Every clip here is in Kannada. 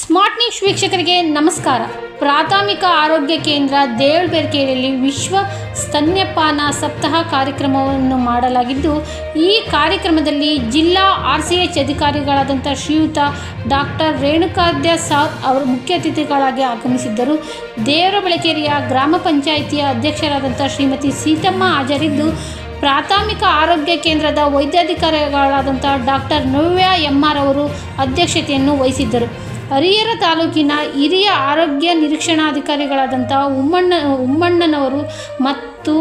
ಸ್ಮಾರ್ಟ್ ನ್ಯೂಸ್ ವೀಕ್ಷಕರಿಗೆ ನಮಸ್ಕಾರ. ಪ್ರಾಥಮಿಕ ಆರೋಗ್ಯ ಕೇಂದ್ರ ದೇವಳಬೆರಕೆರೆಯಲ್ಲಿ ವಿಶ್ವ ಸ್ತನ್ಯಪಾನ ಸಪ್ತಾಹ ಕಾರ್ಯಕ್ರಮವನ್ನು ಮಾಡಲಾಗಿದ್ದು, ಈ ಕಾರ್ಯಕ್ರಮದಲ್ಲಿ ಜಿಲ್ಲಾ ಆರ್ ಸಿ ಎಚ್ ಅಧಿಕಾರಿಗಳಾದಂಥ ಶ್ರೀಯುತ ಡಾಕ್ಟರ್ ರೇಣುಕಾದ್ಯ ಸಾವ್ ಅವರು ಮುಖ್ಯ ಅತಿಥಿಗಳಾಗಿ ಆಗಮಿಸಿದ್ದರು. ದೇವರ ಬೆಳಕೇರಿಯ ಗ್ರಾಮ ಪಂಚಾಯಿತಿಯ ಅಧ್ಯಕ್ಷರಾದಂಥ ಶ್ರೀಮತಿ ಸೀತಮ್ಮ ಹಾಜರಿದ್ದು, ಪ್ರಾಥಮಿಕ ಆರೋಗ್ಯ ಕೇಂದ್ರದ ವೈದ್ಯಾಧಿಕಾರಿಗಳಾದಂಥ ಡಾಕ್ಟರ್ ನವ್ಯ ಎಂ ಅವರು ಅಧ್ಯಕ್ಷತೆಯನ್ನು ವಹಿಸಿದ್ದರು. ಹರಿಹರ ತಾಲೂಕಿನ ಹಿರಿಯ ಆರೋಗ್ಯ ನಿರೀಕ್ಷಣಾಧಿಕಾರಿಗಳಾದಂಥ ಉಮ್ಮಣ್ಣ, ಉಮ್ಮಣ್ಣನವರು ಮತ್ತು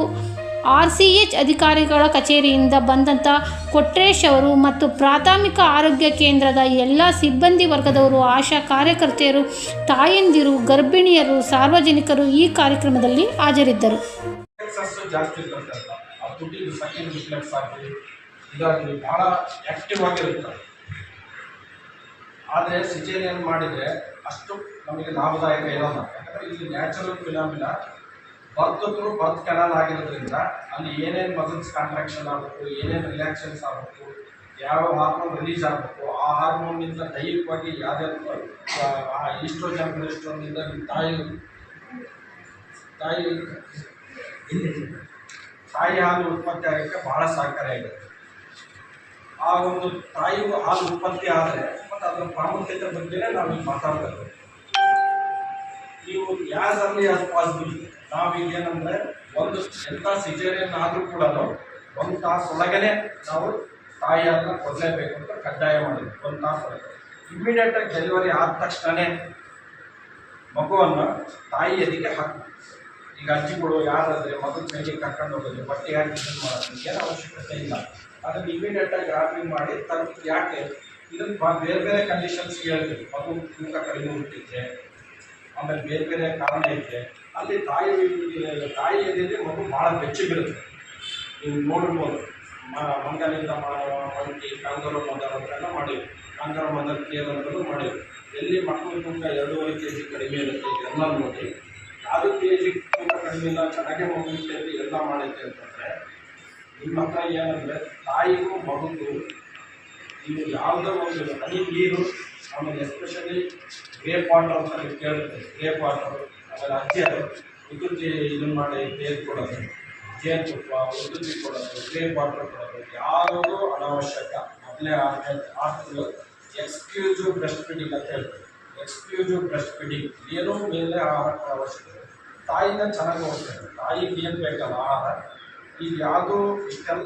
ಆರ್ ಸಿ ಎಚ್ ಅಧಿಕಾರಿಗಳ ಕಚೇರಿಯಿಂದ ಬಂದಂಥ ಕೊಟ್ರೇಶ್ ಅವರು ಮತ್ತು ಪ್ರಾಥಮಿಕ ಆರೋಗ್ಯ ಕೇಂದ್ರದ ಎಲ್ಲ ಸಿಬ್ಬಂದಿ ವರ್ಗದವರು, ಆಶಾ ಕಾರ್ಯಕರ್ತೆಯರು, ತಾಯಂದಿರು, ಗರ್ಭಿಣಿಯರು, ಸಾರ್ವಜನಿಕರು ಈ ಕಾರ್ಯಕ್ರಮದಲ್ಲಿ ಹಾಜರಿದ್ದರು. ಆದರೆ ಸಿಜೇರಿಯನ್ ಮಾಡಿದರೆ ಅಷ್ಟು ನಮಗೆ ಲಾಭದಾಯಕ ಇರೋಲ್ಲ. ಯಾಕಂದರೆ ಇಲ್ಲಿ ನ್ಯಾಚುರಲ್ ಫಿನಾಮಿನ ಬರ್ತ್ ಬರ್ತ್ ಕೆನಾಲ್ ಆಗಿರೋದ್ರಿಂದ ಅಲ್ಲಿ ಏನೇನು ಮಸಲ್ಸ್ ಕಾಂಟ್ರಾಕ್ಷನ್ ಆಗಬೇಕು, ಏನೇನು ರಿಲ್ಯಾಕ್ಷನ್ಸ್ ಆಗಬೇಕು, ಯಾವ ಹಾರ್ಮೋನ್ ರಿಲೀಸ್ ಆಗಬೇಕು, ಆ ಹಾರ್ಮೋನ್ನಿಂದ ದೈಹಿಕವಾಗಿ ಯಾವ್ಯಾವ ಈಸ್ಟ್ರೋಜನ್ ನಿಮ್ಮ ತಾಯಿ ತಾಯಿ ತಾಯಿ ಹಾಲು ಉತ್ಪತ್ತಿ ಆಗೋಕ್ಕೆ ಬಹಳ ಇದೆ ಆ ಒಂದು ತಾಯಿ ಹಾಲು ಉತ್ಪತ್ತಿ ಆದರೆ ಮತ್ತು ಅದರ ಪ್ರಾಮುಖ್ಯತೆ ಬಗ್ಗೆನೇ ನಾವು ಈಗ ಮಾತಾಡ್ಬೇಕು ನೀವು ಯಾಸ್ ಅರ್ಲಿ ಆಸ್ ಪಾಸಿಬಲ್ ನಾವೀಗ ಒಂದು ಎಂಥ ಸಿಜೇರಿಯನ್ ಆದರೂ ಕೂಡ ಒಂದು ತಾಸು ಒಳಗನೆ ನಾವು ತಾಯಿ ಹಾಲನ್ನ ಕೊಡಲೇಬೇಕು ಅಂತ ಕಡ್ಡಾಯ ಮಾಡಿದ್ವಿ, ಒಂದು ತಾಸು ಒಳಗೆ. ಇಮ್ಮಿಡಿಯೇಟಾಗಿ ಡೆಲಿವರಿ ಆದ ತಕ್ಷಣವೇ ಮಗುವನ್ನು ತಾಯಿ ಎದೆಗೆ ಹಾಕಿ ಈಗ ಅಜ್ಜಿಗಳು ಯಾರಾದರೆ ಮಗನ ಕೈಗೆ ಕರ್ಕೊಂಡು ಹೋಗೋದು ಬಟ್ಟೆ ಹಾಕಿ ಮಾಡೋದು ಏನು ಅವಶ್ಯಕತೆ ಇಲ್ಲ. ಅದನ್ನು ಇಮಿಡಿಯೇಟಾಗಿ ಆರ್ಡ್ರಿಂಗ್ ಮಾಡಿ ತರ್ ಯಾಕೆ? ಇದನ್ನು ಬೇರೆ ಬೇರೆ ಕಂಡೀಷನ್ಸ್ ಹೇಳ್ತೀವಿ. ಮಗು ತೂಕ ಕಡಿಮೆ ಹುಟ್ಟಿದ್ರೆ, ಆಮೇಲೆ ಬೇರೆ ಬೇರೆ ಕಾರಣ ಐತೆ ಅಲ್ಲಿ ತಾಯಿ ತಾಯಿ ಎದೆಯಲ್ಲಿ ಮಗು ಭಾಳ ಬೆಚ್ಚಗಿರುತ್ತೆ ನೀವು ನೋಡಿರ್ಬೋದು ಮ- ಮಂಗನಿಂದ ಮಾಡುವ ಮಂಕಿ, ಕಾಂಗರು ಮದರ್ ಅಂತೆಲ್ಲ ಮಾಡಿವಿ ಕಾಂಗರು ಮದರ್ ಕೇರ್ ಅಂತಲೂ ಮಾಡಿವಿ ಎಲ್ಲಿ ಮಕ್ಕಳು ತೂಕ ಎರಡೂವರೆ ಕೆ ಜಿ ಕಡಿಮೆ ಇರುತ್ತೆ ಎಲ್ಲ ನೋಡಿ. ಯಾವುದು ಕೆ ಜಿ ತೂಕ ಕಡಿಮೆ ಇಲ್ಲ, ಚೆನ್ನಾಗಿ ಮಗುವಿಗೆ ಎಲ್ಲ ಮಾಡೈತೆ ಅಂತಂದರೆ, ನಿಮ್ಮ ಹತ್ರ ಏನಂದರೆ, ತಾಯಿಗೂ ಮಗುಗೂ ನೀವು ಯಾವುದೋ ಒಂದು ಹನಿ ನೀರು ಆಮೇಲೆ ಎಸ್ಪೆಷಲಿ ಗ್ರೇಪ್ ವಾಟರ್ ಅಂತ ಕೇಳಿರ್ತೀವಿ ಗ್ರೇಪ್ ವಾಟರ್ ಆಮೇಲೆ ಅಜ್ಜಿಯರು ಉದುರ್ಜಿ ಇದನ್ನು ಮಾಡಿ ತೇರು ಕೊಡೋದು ಜೇನುತುಪ್ಪ ಉದುರ್ಜಿ ಕೊಡೋದು ಗ್ರೇಪ್ ವಾಟರ್ ಕೊಡೋದು, ಯಾವುದೂ ಅನಾವಶ್ಯಕ, ಮೊದಲೇ ಆಗ್ತದೆ ಎಕ್ಸ್ಕ್ಲೂಸಿವ್ ಬ್ರೆಸ್ಟ್ ಫೀಡಿಂಗ್ ಅಂತ ಹೇಳ್ತೀವಿ ಎಕ್ಸ್ಕ್ಲೂಸಿವ್ ಬ್ರೆಸ್ಟ್ ಫೀಡಿಂಗ್ ಏನೂ ಮೇಲೆ ಆಹಾರಕ್ಕೆ ಅವಶ್ಯಕತೆ ತಾಯಿನ ಚೆನ್ನಾಗಿ ಹೋಗ್ತಾರೆ ತಾಯಿಗೆ ಏನು ಬೇಕಲ್ಲ ಆಹಾರ. ಈಗ ಯಾವುದು ಇಷ್ಟೆಲ್ಲ